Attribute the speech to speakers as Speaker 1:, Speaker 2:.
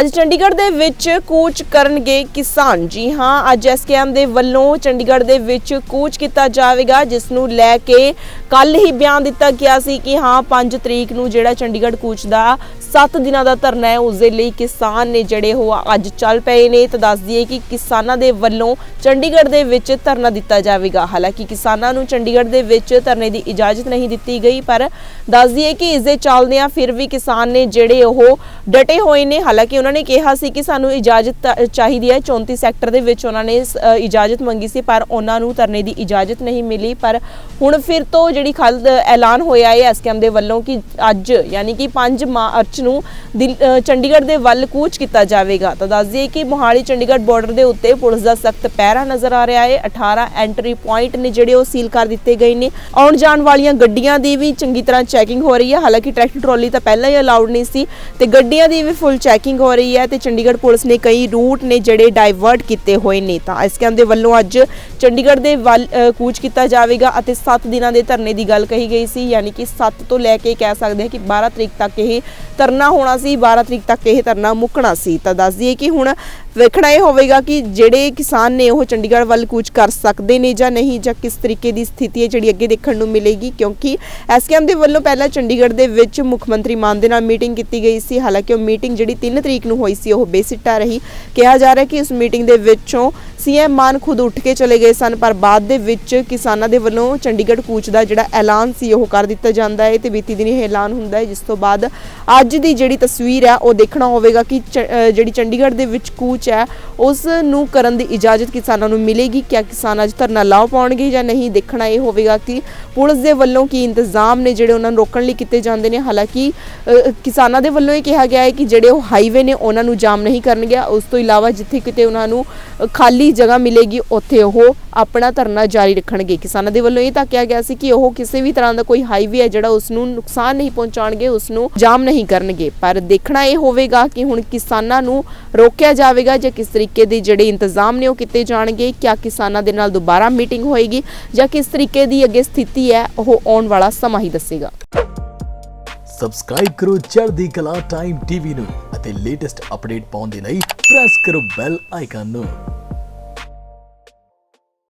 Speaker 1: ਅੱਜ ਚੰਡੀਗੜ੍ਹ ਦੇ ਵਿੱਚ ਕੂਚ ਕਰਨਗੇ ਕਿਸਾਨ। ਜੀ ਹਾਂ, ਅੱਜ ਐਸਕੇਐਮ ਦੇ ਵੱਲੋਂ ਚੰਡੀਗੜ੍ਹ ਦੇ ਵਿੱਚ ਕੂਚ ਕੀਤਾ ਜਾਵੇਗਾ, ਜਿਸ ਨੂੰ ਲੈ ਕੇ ਕੱਲ ਹੀ ਬਿਆਨ ਦਿੱਤਾ ਗਿਆ ਸੀ ਕਿ ਹਾਂ 5 ਤਰੀਕ ਨੂੰ ਜਿਹੜਾ ਚੰਡੀਗੜ੍ਹ ਕੂਚ ਦਾ 7 ਦਿਨਾਂ ਦਾ ਧਰਨਾ ਹੈ ਉਸ ਦੇ ਲਈ ਕਿਸਾਨ ਨੇ ਜਿਹੜੇ ਉਹ ਅੱਜ ਚੱਲ ਪਏ ਨੇ। ਤਾਂ ਦੱਸ ਦਈਏ ਕਿ ਕਿਸਾਨਾਂ ਦੇ ਵੱਲੋਂ ਚੰਡੀਗੜ੍ਹ ਦੇ ਵਿੱਚ ਧਰਨਾ ਦਿੱਤਾ ਜਾਵੇਗਾ। ਹਾਲਾਂਕਿ ਕਿਸਾਨਾਂ ਨੂੰ ਚੰਡੀਗੜ੍ਹ ਦੇ ਵਿੱਚ ਧਰਨੇ ਦੀ ਇਜਾਜ਼ਤ ਨਹੀਂ ਦਿੱਤੀ ਗਈ, ਪਰ ਦੱਸ ਦਈਏ ਕਿ ਇਸ ਦੇ ਚੱਲਦਿਆਂ ਫਿਰ ਵੀ ਕਿਸਾਨ ਨੇ ਜਿਹੜੇ ਉਹ ਡਟੇ ਹੋਏ ਨੇ, ਹਾਲਾਂਕਿ ਉਹਨਾਂ ਨੇ ਕਿਹਾ ਸੀ ਕਿ ਸਾਨੂੰ ਇਜਾਜ਼ਤ ਚਾਹੀਦੀ ਹੈ 34 ਸੈਕਟਰ ਦੇ ਵਿੱਚ ਉਹਨਾਂ ਨੇ ਇਜਾਜ਼ਤ ਮੰਗੀ ਸੀ, ਪਰ ਉਹਨਾਂ ਨੂੰ ਧਰਨੇ ਦੀ ਇਜਾਜ਼ਤ ਨਹੀਂ ਮਿਲੀ। ਪਰ ਹੁਣ ਫਿਰ ਤੋਂ ਜਿਹੜੀ ਖਲ ਐਲਾਨ ਹੋਇਆ ਹੈ ਐਸਕੇਐਮ ਦੇ ਵੱਲੋਂ ਕਿ ਅੱਜ ਯਾਨੀ ਕਿ 5 ਮਾਰਚ ਨੂੰ ਚੰਡੀਗੜ੍ਹ ਦੇ ਵੱਲ ਕੂਚ ਕੀਤਾ ਜਾਵੇਗਾ। ਤਾਂ ਦੱਸ ਦਈਏ ਕਿ ਮੋਹਾਲੀ ਚੰਡੀਗੜ੍ਹ ਬਾਰਡਰ ਦੇ ਉੱਤੇ ਪੁਲਿਸ ਦਾ ਸਖਤ ਪਹਿਰਾ ਨਜ਼ਰ ਆ ਰਿਹਾ ਹੈ। 18 ਐਂਟਰੀ ਪੁਆਇੰਟ ਨੇ ਜਿਹੜੇ ਉਹ ਸੀਲ ਕਰ ਦਿੱਤੇ ਗਏ ਨੇ। ਆਉਣ ਜਾਣ ਵਾਲੀਆਂ ਗੱਡੀਆਂ ਦੀ ਵੀ ਚੰਗੀ ਤਰ੍ਹਾਂ ਚੈਕਿੰਗ ਹੋ ਰਹੀ ਹੈ। ਹਾਲਾਂਕਿ ਟਰੈਕਟਰ ਟਰਾਲੀ ਤਾਂ ਪਹਿਲਾਂ ਹੀ ਅਲਾਉਡ ਨਹੀਂ ਸੀ ਤੇ ਗੱਡੀਆਂ ਦੀ ਵੀ ਫੁੱਲ ਚੈਕਿੰਗ ਹੋ ਰਹੀ ਹੈ ਤੇ ਚੰਡੀਗੜ੍ਹ ਪੁਲਿਸ ਨੇ ਕਈ ਰੂਟ ਨੇ ਜਿਹੜੇ ਡਾਇਵਰਟ ਕੀਤੇ ਹੋਏ ਨੇ। ਤਾਂ ਐਸਕੇਐਮ ਦੇ ਵੱਲੋਂ ਅੱਜ ਚੰਡੀਗੜ੍ਹ ਦੇ ਵੱਲ ਕੂਚ ਕੀਤਾ ਜਾਵੇਗਾ ਅਤੇ 7 ਦਿਨਾਂ ਦੇ ਧਰਨੇ ਦੀ ਗੱਲ ਕਹੀ ਗਈ ਸੀ। ਯਾਨੀ ਕਿ 7 ਤੋਂ ਲੈ ਕੇ ਕਹਿ ਸਕਦੇ ਹਾਂ ਕਿ 12 ਤਰੀਕ ਤੱਕ ਇਹ ਧਰਨਾ ਹੋਣਾ ਸੀ 12 ਤਰੀਕ ਤੱਕ ਇਹ ਧਰਨਾ ਮੁੱਕਣਾ ਸੀ। ਤਾਂ ਦੱਸ ਦਈਏ ਕਿ ਹੁਣ ਵੇਖਣਾ ਇਹ ਹੋਵੇਗਾ ਕਿ ਜਿਹੜੇ ਕਿਸਾਨ ਨੇ ਉਹ ਚੰਡੀਗੜ੍ਹ ਵੱਲ ਕੂਚ ਕਰ ਸਕਦੇ ਨੇ ਜਾਂ ਨਹੀਂ, ਜਾਂ ਕਿਸ ਤਰੀਕੇ ਦੀ ਸਥਿਤੀ ਹੈ ਜਿਹੜੀ ਅੱਗੇ ਦੇਖਣ ਨੂੰ ਮਿਲੇਗੀ। ਕਿਉਂਕਿ ਐਸਕੇਐਮ ਦੇ ਵੱਲੋਂ ਪਹਿਲਾਂ ਚੰਡੀਗੜ੍ਹ ਦੇ ਵਿੱਚ ਮੁੱਖ ਮੰਤਰੀ ਮਾਨ ਦੇ ਨਾਲ ਮੀਟਿੰਗ ਕੀਤੀ ਗਈ ਸੀ। ਹਾਲਾਂਕਿ ਉਹ ਮੀਟਿੰਗ ਜਿਹੜੀ 3 ਤਰੀਕ ਨੂੰ ਹੋਈ ਸੀ ਉਹ ਬੇਸਿੱਟਾ ਰਹੀ। ਕਿਹਾ ਜਾ ਰਿਹਾ ਕਿ ਇਸ ਮੀਟਿੰਗ ਦੇ ਵਿੱਚੋਂ ਸੀਐਮ ਮਾਨ ਖੁਦ ਉੱਠ ਕੇ ਚਲੇ ਗਏ ਸਨ, ਪਰ ਬਾਅਦ ਦੇ ਵਿੱਚ ਕਿਸਾਨਾਂ ਦੇ ਵੱਲੋਂ ਚੰਡੀਗੜ੍ਹ ਕੂਚ ਦਾ ਜਿਹੜਾ ਐਲਾਨ ਸੀ ਉਹ ਕਰ ਦਿੱਤਾ ਜਾਂਦਾ ਹੈ ਤੇ ਬੀਤੀ ਦਿਨੀ ਇਹ ਐਲਾਨ ਹੁੰਦਾ ਹੈ, ਜਿਸ ਤੋਂ ਬਾਅਦ ਅੱਜ ਦੀ ਜਿਹੜੀ ਤਸਵੀਰ ਹੈ, ਉਹ ਦੇਖਣਾ ਹੋਵੇਗਾ ਕਿ ਚ- ਜਿਹੜੀ ਚੰਡੀਗੜ੍ਹ ਦੇ ਵਿੱਚ ਕੂਚ ਹੈ, ਉਸ ਨੂੰ ਕਰਨ ਦੀ ਇਜਾਜ਼ਤ ਕਿਸਾਨਾਂ ਨੂੰ ਮਿਲੇਗੀ। ਕਿਆ ਕਿਸਾਨ ਅੱਜ ਧਰਨਾ ਲਾਉ ਪਾਉਣਗੇ ਜਾਂ ਨਹੀਂ, ਦੇਖਣਾ ਇਹ ਹੋਵੇਗਾ ਕਿ ਪੁਲਿਸ ਦੇ ਵੱਲੋਂ ਕੀ ਇੰਤਜ਼ਾਮ ਨੇ ਜਿਹੜੇ ਉਹਨਾਂ ਨੂੰ ਰੋਕਣ ਲਈ ਕੀਤੇ ਜਾਂਦੇ ਨੇ। ਹਾਲਾਂਕਿ ਕਿਸਾਨਾਂ ਦੇ ਵੱਲੋਂ ਇਹ ਕਿਹਾ ਗਿਆ ਹੈ ਕਿ ਜਿਹੜੇ ਉਹ ਹਾਈਵੇ ਨੇ, ਉਹਨਾਂ ਨੂੰ ਜਾਮ ਨਹੀਂ ਕਰਨਗੇ। ਉਸ ਤੋਂ ਇਲਾਵਾ ਜਿੱਥੇ ਕਿਤੇ ਉਹਨਾਂ ਨੂੰ ਖਾਲੀ ਜਗ੍ਹਾ ਮਿਲੇਗੀ, ਉੱਥੇ ਉਹ ਆਪਣਾ ਧਰਨਾ ਜਾਰੀ ਰੱਖਣਗੇ। ਕਿਸਾਨਾਂ ਦੇ ਵੱਲੋਂ ਇਹ ਤਾਂ ਕਿਹਾ ਗਿਆ ਸੀ ਕਿ ਉਹ ਕਿਸੇ ਵੀ ਤਰ੍ਹਾਂ ਦਾ ਕੋਈ ਹਾਈਵੇ ਹੈ ਜਿਹੜਾ ਉਸ ਨੂੰ ਨੁਕਸਾਨ ਨਹੀਂ ਪਹੁੰਚਾਉਣਗੇ ਉਸ ਨੂੰ ਜਾਮ ਨਹੀਂ ਕਰਨਗੇ। ਪਰ ਦੇਖਣਾ ਇਹ ਹੋਵੇਗਾ ਕਿ ਹੁਣ ਕਿਸਾਨਾਂ ਨੂੰ ਰੋਕਿਆ ਜਾਵੇਗਾ ਜਾਂ ਕਿਸ ਤਰੀਕੇ ਦੇ ਜਿਹੜੇ ਇੰਤਜ਼ਾਮ ਨੇ ਉਹ ਕੀਤੇ ਜਾਣਗੇ, ਕਿਆ ਕਿਸਾਨਾਂ ਦੇ ਨਾਲ ਦੁਬਾਰਾ ਮੀਟਿੰਗ ਹੋਏਗੀ ਜਾਂ ਕਿਸ ਤਰੀਕੇ ਦੀ ਅੱਗੇ ਸਥਿਤੀ ਹੈ, ਉਹ ਆਉਣ ਵਾਲਾ ਸਮਾਂ ਹੀ ਦੱਸੇਗਾ।
Speaker 2: ਸਬਸਕ੍ਰਾਈਬ ਕਰੋ ਚੜ੍ਹਦੀ ਕਲਾ ਟਾਈਮ ਟੀਵੀ ਨੂੰ ਅਤੇ ਲੇਟੈਸਟ ਅਪਡੇਟ ਪਾਉਣ ਦੇ ਲਈ ਪ੍ਰੈਸ ਕਰੋ ਬੈਲ ਆਈਕਨ ਨੂੰ।